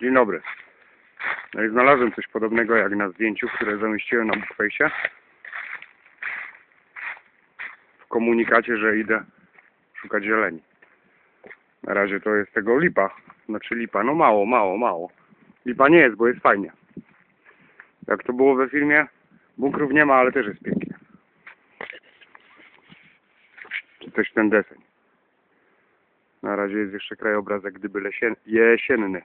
Dzień dobry. No i znalazłem coś podobnego jak na zdjęciu, które zamieściłem na Bookface'ie. W komunikacie, że idę szukać zieleni. Na razie to jest tego lipa. Znaczy lipa, no mało, mało, mało. Lipa nie jest, bo jest fajnie. Jak to było we filmie, bunkrów nie ma, ale też jest pięknie. Czy też ten deseń. Na razie jest jeszcze krajobrazek gdyby lesien- jesienny.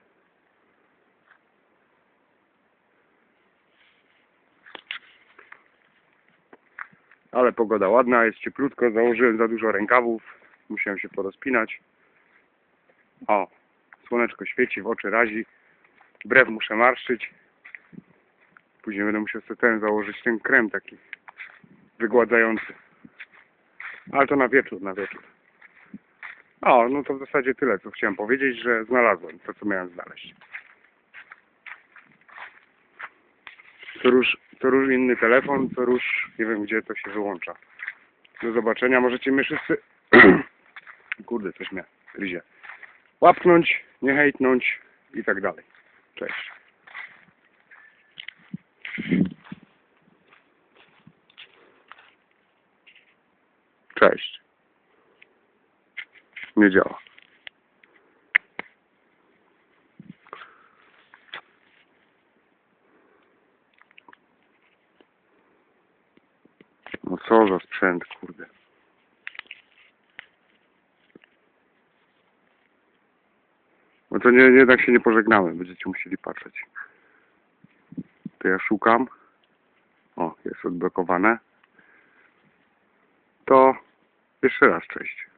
Ale pogoda ładna, jest cieplutko, założyłem za dużo rękawów, musiałem się porozpinać. O, słoneczko świeci, w oczy razi, brew muszę marszczyć. Później będę musiał sobie ten założyć, ten krem taki wygładzający. Ale to na wieczór, na wieczór. O, no to w zasadzie tyle, co chciałem powiedzieć, że znalazłem to, co miałem znaleźć. Co róż, co róż inny telefon, co róż, nie wiem gdzie to się wyłącza. Do zobaczenia, możecie mnie wszyscy... Kurde, coś mnie gryzie. Łapnąć, nie hejtnąć i tak dalej. Cześć. Cześć. Nie działa. No co za sprzęt, kurde. No to nie, jednak się nie pożegnamy, będziecie musieli patrzeć. To ja szukam. O, jest odblokowane. To jeszcze raz cześć.